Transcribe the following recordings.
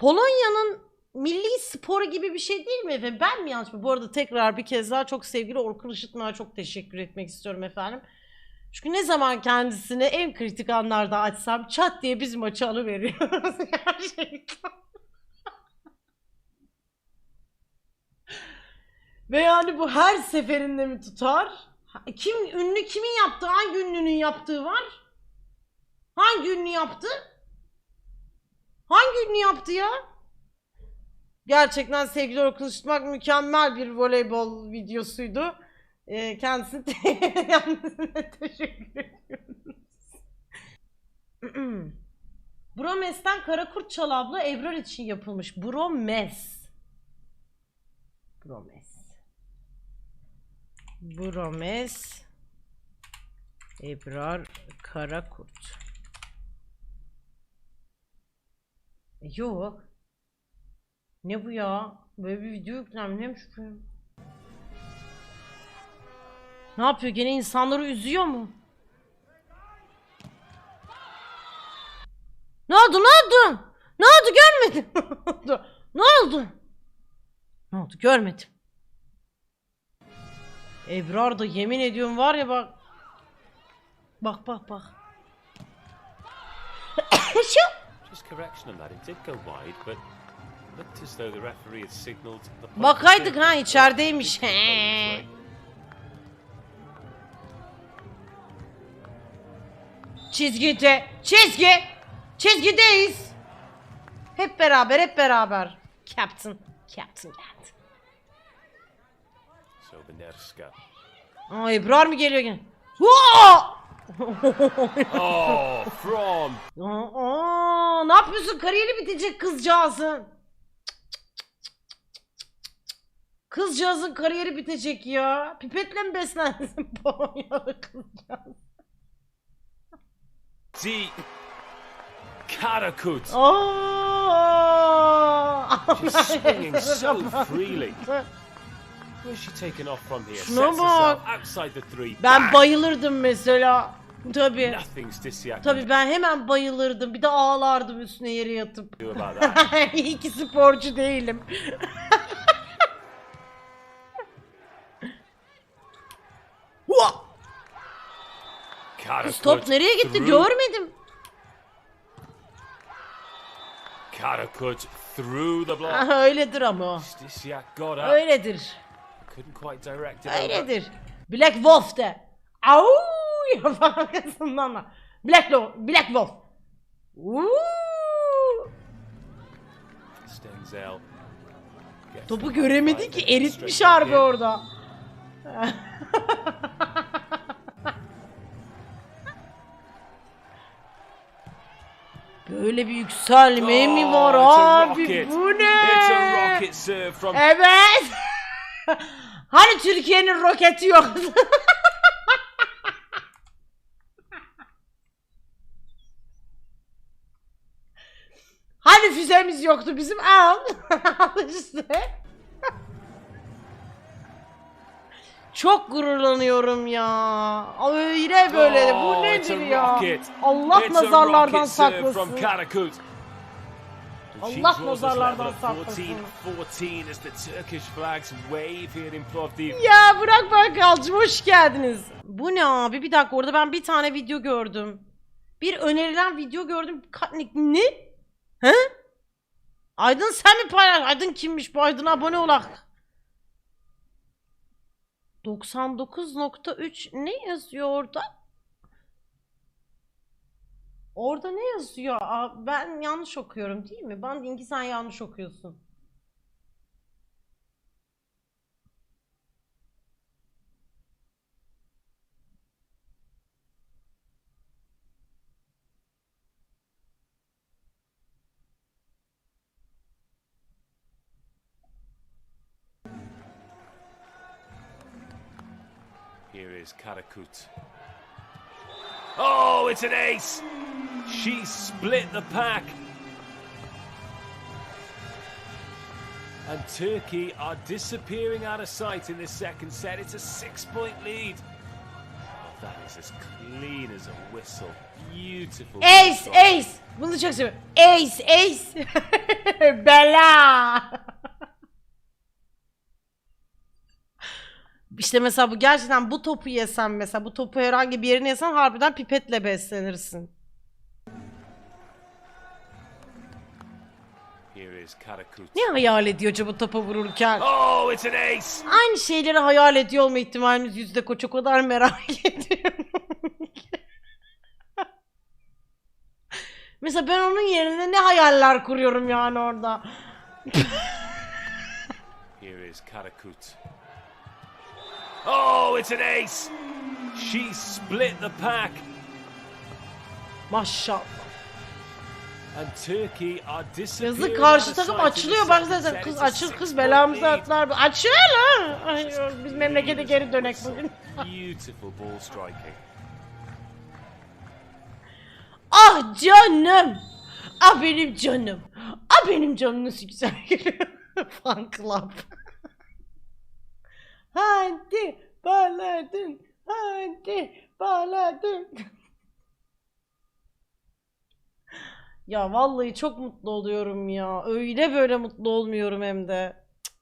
Polonya'nın milli sporu gibi bir şey değil mi efendim? Ben mi yanlış mı? Bu arada tekrar bir kez daha çok sevgili Orkun Işıtmak'a çok teşekkür etmek istiyorum efendim. Çünkü ne zaman kendisini en kritik anlarda açsam çat diye biz maçı alıveriyoruz gerçekten. Ve yani bu her seferinde mi tutar? Kim ünlü kimin yaptığı, hangi ünlünün yaptığı var? Hangi ünlü yaptı? Hangi ünlü yaptı ya? Gerçekten sevgili Orkun mükemmel bir voleybol videosuydu. Ee, kendisine teşekkür ediyoruz. Bromes'ten Karakurt Çalablı Ebrar için yapılmış. Bromes. Bromes. Bromes. Ebrar Karakurt. E, Yok. Ne bu ya? Böyle bir video yüklenmiş bu. Ne yapıyor? Gene insanları üzüyor mu? Ne oldu? Ne oldu? Ne oldu? Görmedim. Ne oldu? Ne oldu? Görmedim. Ebrar da yemin ediyorum var ya bak. Bak bak bak. Şu. Correction on that. It did go wide, but looked as though the referee had the puck Bakaydık ha içerideymiş. Çizgide. Çizgi. Çizgideyiz. Hep beraber hep beraber. Captain. Captain geldi. So. Aa Ebrar mı geliyor gene? Hua! Oh, from Aa, ne yapıyorsun? Kariyeri bitecek kızcağızın. Kızcağızın kariyeri bitecek ya. Pipetle mi beslensin Polonyalı kızcağız? deep. Karakut. Aa! She's swinging so freely. Where's she taken off from here? Sets herself outside the three. Ben bayılırdım mesela. Tabii. Nothing's Disiak Tabii ben hemen bayılırdım. Bir de ağlardım üstüne yere yatıp. İyi ki sporcu değilim. Karakut. Top nereye gitti through- görmedim. Karakut through the block. Aha, öyledir ama. Öyledir. Öyledir. Black Wolf de. Au yapar arkasından da. Black, Lo- Black Wolf. Topu göremedi ki eritmiş harbi orada. Böyle bir yükselme mi Oh, var it's a abi bu ne? Evet. hani Türkiye'nin roketi yoktu? füzemiz yoktu bizim? Al. Al işte. Çok gururlanıyorum ya. Öyle böyle. Bu Oh, nedir ya? Allah nazarlardan saklasın. Allah nazarlardan saklasın. 14-14 as the Turkish flags wave here in Plovdiv. Ya Burak Bakalcım hoş geldiniz. Bu ne abi? Bir dakika orada ben bir tane video gördüm. Bir önerilen video gördüm. Ne? He? Aydın sen mi paylaş? Aydın kimmiş bu Aydın abone olak. 99.3 ne yazıyor orada? Orada ne yazıyor? Aa, ben yanlış okuyorum değil mi? Ben sen yanlış okuyorsun. Here is Karakut. Oh, it's an ace! She split the pack. And Turkey are disappearing out of sight in this second set. It's a six point lead. That is as clean as a whistle. Beautiful. Ace, ace. Bunu çok seviyorum. Ace, ace. Bela. İşte mesela bu gerçekten bu topu yesen mesela bu topu herhangi bir yerine yesen harbiden pipetle beslenirsin. Ne hayal ediyor acaba topa vururken? Oh, it's an ace! Aynı şeyleri hayal ediyor olma ihtimalimiz yüzde kaç o kadar merak ediyorum. Mesela ben onun yerine ne hayaller kuruyorum yani orada. Here is Karakut. Oh, it's an ace! She split the pack, Maşallah. and Turkey are. Yazık karşı takım açılıyor bak zaten kız açıl kız belamızı atlar. Açıl lan. Ay, biz memlekete geri dönek bugün. Beautiful ball striking. Ah canım. Ah benim canım. Ah benim canım nasıl güzel geliyor. Fan club. Hadi bağladın. Hadi bağladın. ya vallahi çok mutlu oluyorum ya. Öyle böyle mutlu olmuyorum hem de. Cık.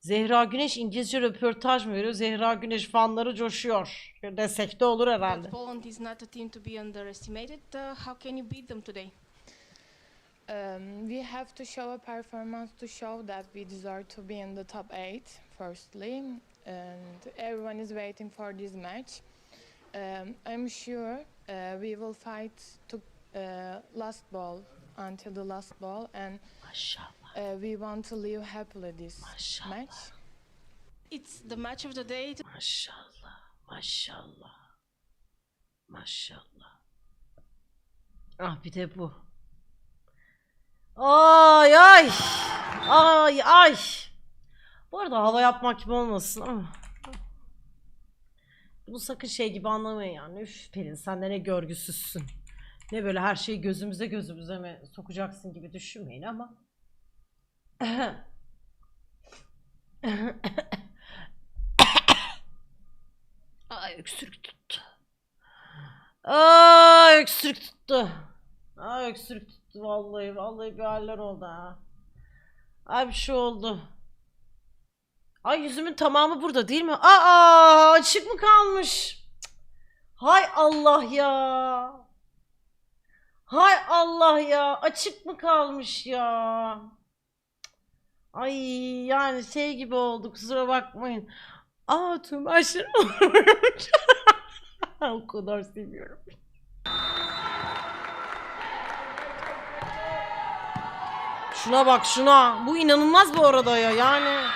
Zehra Güneş İngilizce röportaj mı veriyor? Zehra Güneş fanları coşuyor. Desek de olur herhalde. Poland is not a team to be underestimated. Uh, how can you beat them today? Um, we have to show a performance to show that we deserve to be in the top eight, firstly, and everyone is waiting for this match. Um, I'm sure uh, we will fight to uh, last ball until the last ball, and uh, we want to live happily this Maşallah. match. It's the match of the day. Maşallah, maşallah, maşallah. Ah bir de bu. Ay ay, ay ay. Bu arada hava yapmak gibi olmasın ama. Bu sakın şey gibi anlamayın yani. Üf Pelin sen de ne görgüsüzsün. Ne böyle her şeyi gözümüze gözümüze mi sokacaksın gibi düşünmeyin ama. Ay öksürük tuttu. Ay öksürük tuttu. Ay öksürük tuttu vallahi. Vallahi bir haller oldu ha. Ay bir şey oldu. Ay yüzümün tamamı burada değil mi? Aa açık mı kalmış? Hay Allah ya. Hay Allah ya. Açık mı kalmış ya? Ay yani şey gibi oldu kusura bakmayın. Aa tüm aşırı o kadar seviyorum. Şuna bak şuna. Bu inanılmaz bu arada ya yani.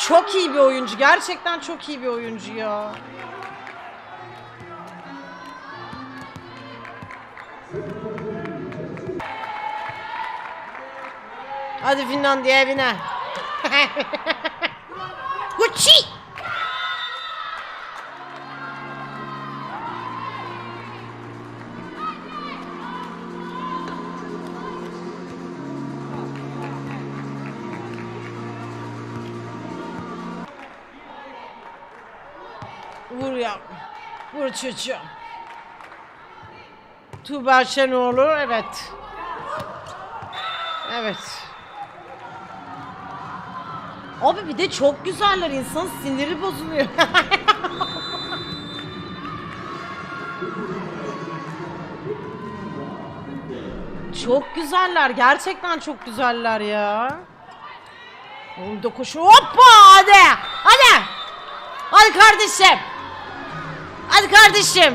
Çok iyi bir oyuncu. Gerçekten çok iyi bir oyuncu ya. Hadi Finlandiya evine. Vur çocuğum. Tuğba Şenoğlu evet. Evet. Abi bir de çok güzeller insan siniri bozuluyor. çok güzeller gerçekten çok güzeller ya. Oğlum da koşu hoppa hadi hadi hadi kardeşim hadi kardeşim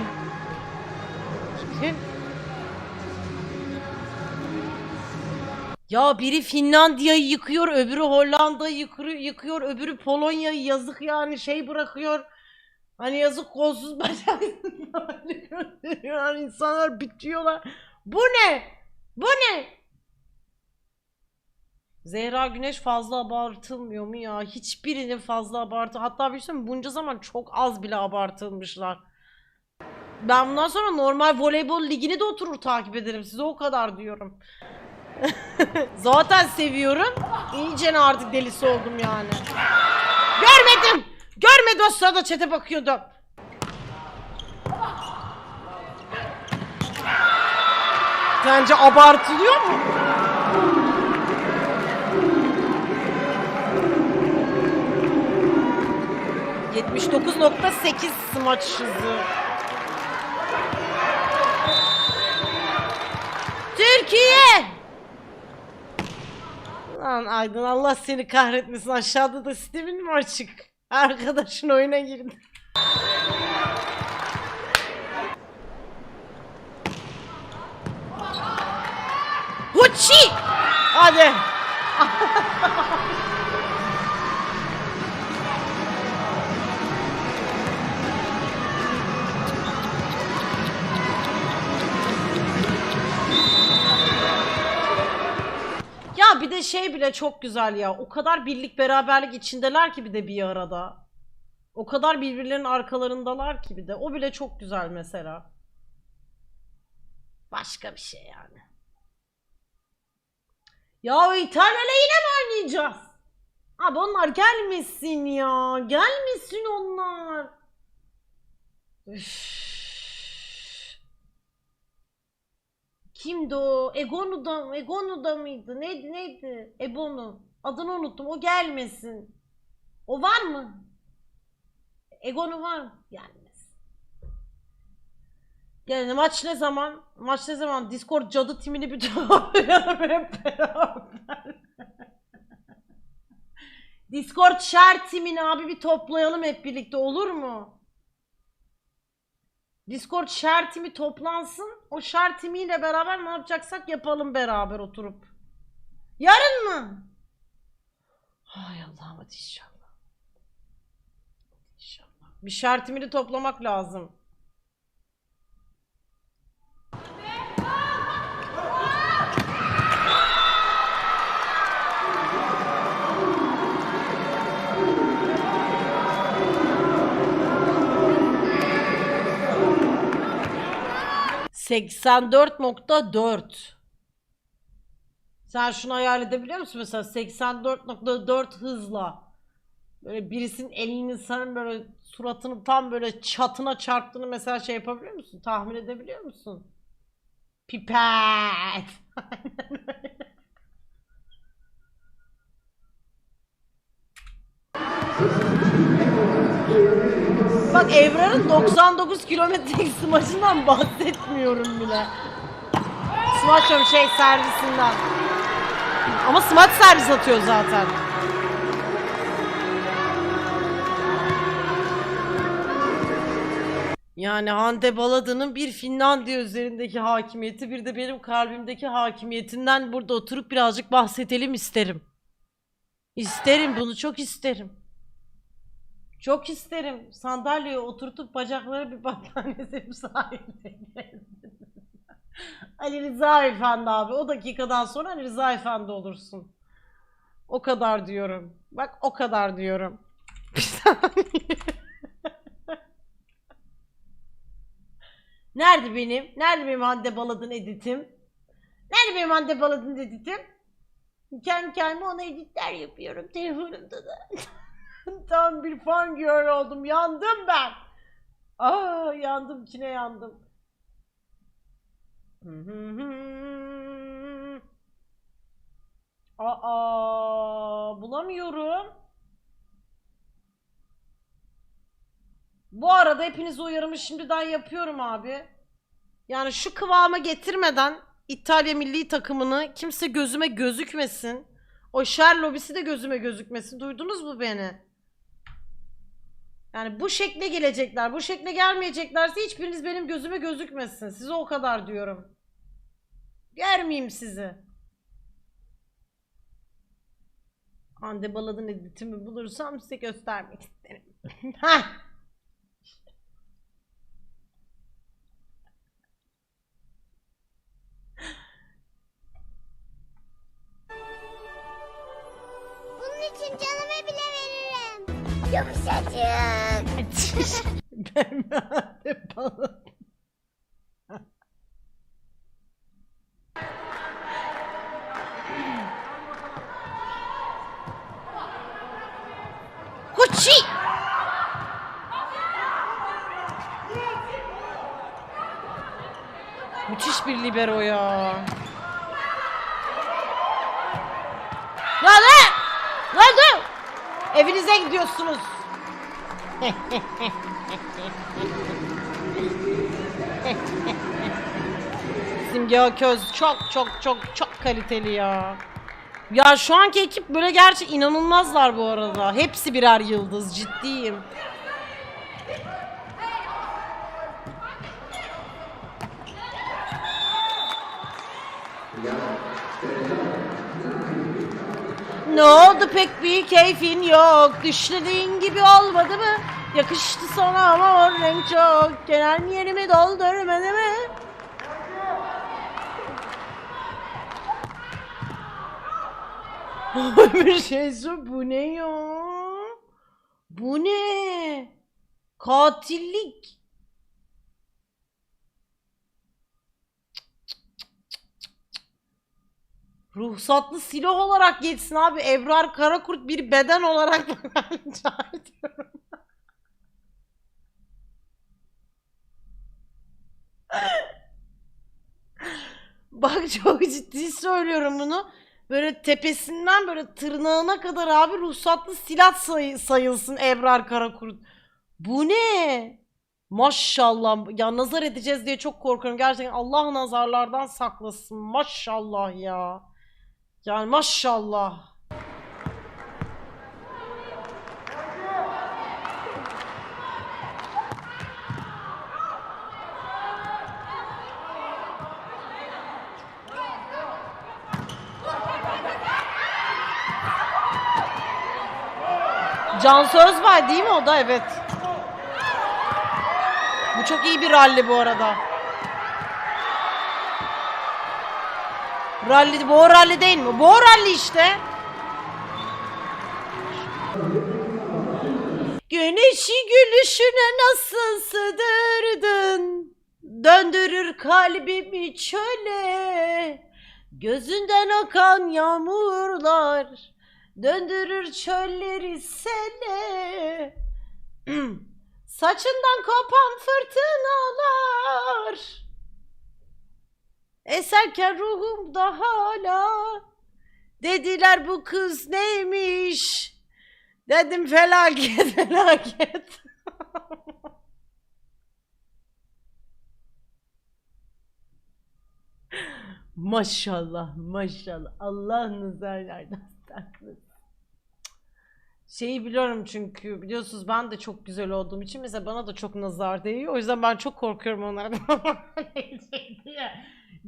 Ya biri Finlandiya'yı yıkıyor, öbürü Hollanda'yı yıkıyor, öbürü Polonya'yı yazık yani şey bırakıyor. Hani yazık kolsuz gönderiyor. insanlar bitiyorlar. Bu ne? Bu ne? Zehra Güneş fazla abartılmıyor mu ya? Hiçbirinin fazla abartı. Hatta bir şey bunca zaman çok az bile abartılmışlar. Ben bundan sonra normal voleybol ligini de oturur takip ederim. Size o kadar diyorum. Zaten seviyorum. İyice artık delisi oldum yani. Görmedim. Görmedi o sırada çete bakıyordum. Sence abartılıyor mu? ...79.8 smaç hızı. Türkiye! Lan Aydın Allah seni kahretmesin. Aşağıda da sistemin mi açık? Arkadaşın oyuna girdi. Huçi! Hadi. Şey bile çok güzel ya. O kadar birlik beraberlik içindeler ki bir de bir arada. O kadar birbirlerinin arkalarındalar ki bir de. O bile çok güzel mesela. Başka bir şey yani. Ya İtalya'yla yine mi oynayacağız? Abi onlar gelmesin ya. Gelmesin onlar. Üf. Kimdi o? Egonu'da mı? Egonu'da mıydı? Neydi neydi? Ebonu. Adını unuttum. O gelmesin. O var mı? Egonu var mı? Gelmez. Yani maç ne zaman? Maç ne zaman? Discord cadı timini bir toplayalım hep beraber. Discord şer timini abi bir toplayalım hep birlikte olur mu? Discord share timi toplansın. O share timiyle beraber ne yapacaksak yapalım beraber oturup. Yarın mı? Hay Allah'ım hadi inşallah. İnşallah. Bir timini toplamak lazım. ...84.4 Sen şunu hayal edebiliyor musun mesela 84.4 hızla Böyle birisinin elini senin böyle suratını tam böyle çatına çarptığını mesela şey yapabiliyor musun? Tahmin edebiliyor musun? Pipet. Bak Evrar'ın 99 kilometrelik smaçından bahsetmiyorum bile. Smaç diyorum şey servisinden. Ama smaç servis atıyor zaten. Yani Hande Balada'nın bir Finlandiya üzerindeki hakimiyeti bir de benim kalbimdeki hakimiyetinden burada oturup birazcık bahsedelim isterim. İsterim bunu çok isterim. Çok isterim. Sandalyeye oturtup bacakları bir battaniye serip sahilde Ali Rıza Efendi abi. O dakikadan sonra Ali Rıza Efendi olursun. O kadar diyorum. Bak o kadar diyorum. Bir saniye. Nerede benim? Nerede benim Hande Baladın editim? Nerede benim Hande Baladın editim? Kendi kendime ona editler yapıyorum telefonumda da. Tam bir fan girl oldum. Yandım ben. Aa yandım kine yandım. Aa bulamıyorum. Bu arada hepinizi uyarımı şimdiden yapıyorum abi. Yani şu kıvama getirmeden İtalya milli takımını kimse gözüme gözükmesin. O şer lobisi de gözüme gözükmesin. Duydunuz mu beni? Yani bu şekle gelecekler. Bu şekle gelmeyeceklerse hiçbiriniz benim gözüme gözükmesin. Size o kadar diyorum. Görmeyeyim sizi. Hande Baladın editimi bulursam size göstermek isterim. Bunun için canımı bile veririm. Yumuşacık ben hadi Müthiş bir libero ya. Lan lan! Lan Evinize gidiyorsunuz. Simge Aköz çok çok çok çok kaliteli ya. Ya şu anki ekip böyle gerçi inanılmazlar bu arada. Hepsi birer yıldız ciddiyim. Ne oldu pek bir keyfin yok Düşlediğin gibi olmadı mı? Yakıştı sana ama o renk çok Genel yerimi doldurmadı mı? bir şey sor bu ne ya? Bu ne? Katillik. Ruhsatlı silah olarak geçsin abi. Ebrar Karakurt bir beden olarak ben ediyorum. Bak çok ciddi söylüyorum bunu. Böyle tepesinden böyle tırnağına kadar abi ruhsatlı silah say- sayılsın Ebrar Karakurt. Bu ne? Maşallah. Ya nazar edeceğiz diye çok korkuyorum. Gerçekten Allah nazarlardan saklasın. Maşallah ya. Yani maşallah. Can Sözbay değil mi o da? Evet. Bu çok iyi bir ralli bu arada. Ralli, bu ralli değil mi? Bu ralli işte. Güneşi gülüşüne nasıl sığdırdın? Döndürür kalbimi çöle. Gözünden akan yağmurlar döndürür çölleri sele. Saçından kopan fırtınalar. Eserken ruhumda hala. Dediler bu kız neymiş? Dedim felaket felaket. Maşallah maşallah. Allah nazarlardan saklasın Şeyi biliyorum çünkü biliyorsunuz ben de çok güzel olduğum için mesela bana da çok nazar değiyor. O yüzden ben çok korkuyorum onlardan.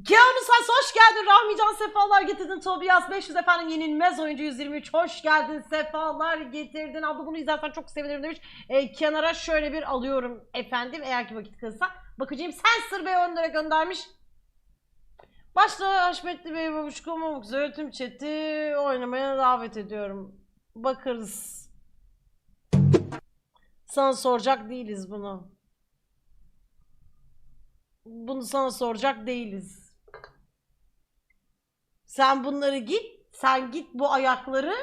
Keanu Sas hoş geldin. Rahmi Can sefalar getirdin. Tobias 500 efendim yenilmez oyuncu 123 hoş geldin. Sefalar getirdin. Abla bunu izlersen çok sevinirim demiş. E, kenara şöyle bir alıyorum efendim eğer ki vakit kalırsa. Bakacağım sen Sır Bey 10 lira göndermiş. Başta Haşmetli Bey Babuşko Mamuk Zöğütüm Chat'i oynamaya davet ediyorum. Bakarız. Sana soracak değiliz bunu. Bunu sana soracak değiliz. Sen bunları git, sen git bu ayakları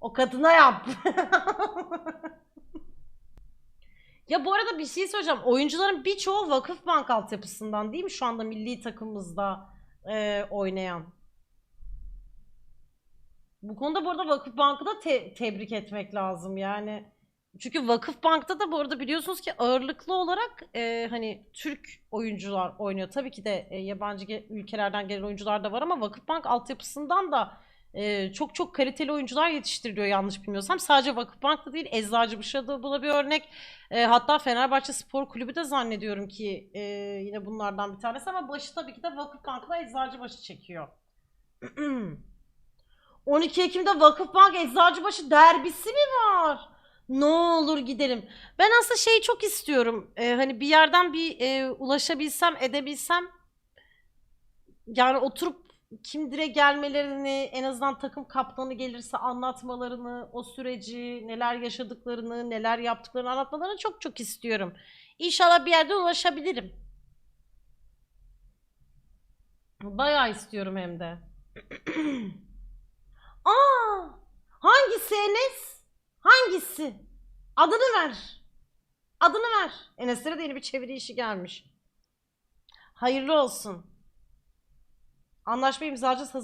o kadına yap. ya bu arada bir şey söyleyeceğim. Oyuncuların birçoğu Vakıfbank altyapısından değil mi şu anda milli takımımızda e, oynayan? Bu konuda bu arada Vakıfbank'ı da te- tebrik etmek lazım yani. Çünkü Vakıfbank'ta da bu arada biliyorsunuz ki ağırlıklı olarak e, hani Türk oyuncular oynuyor. Tabii ki de e, yabancı ülkelerden gelen oyuncular da var ama Vakıfbank altyapısından da e, çok çok kaliteli oyuncular yetiştiriliyor yanlış bilmiyorsam. Sadece Vakıfbank'ta değil Eczacıbaşı'da buna bir örnek. E, hatta Fenerbahçe Spor Kulübü de zannediyorum ki e, yine bunlardan bir tanesi ama başı tabii ki de Vakıfbank'la Eczacıbaşı çekiyor. 12 Ekim'de Vakıfbank Eczacıbaşı derbisi mi var? Ne olur gidelim. Ben aslında şeyi çok istiyorum. Ee, hani bir yerden bir e, ulaşabilsem, edebilsem yani oturup kimdire gelmelerini, en azından takım kaptanı gelirse anlatmalarını, o süreci, neler yaşadıklarını, neler yaptıklarını anlatmalarını çok çok istiyorum. İnşallah bir yerde ulaşabilirim. Bayağı istiyorum hem de. Aa! Hangisi Enes? Hangisi? Adını ver. Adını ver. Enes'lere de yeni bir çeviri işi gelmiş. Hayırlı olsun. Anlaşma imzacı hazır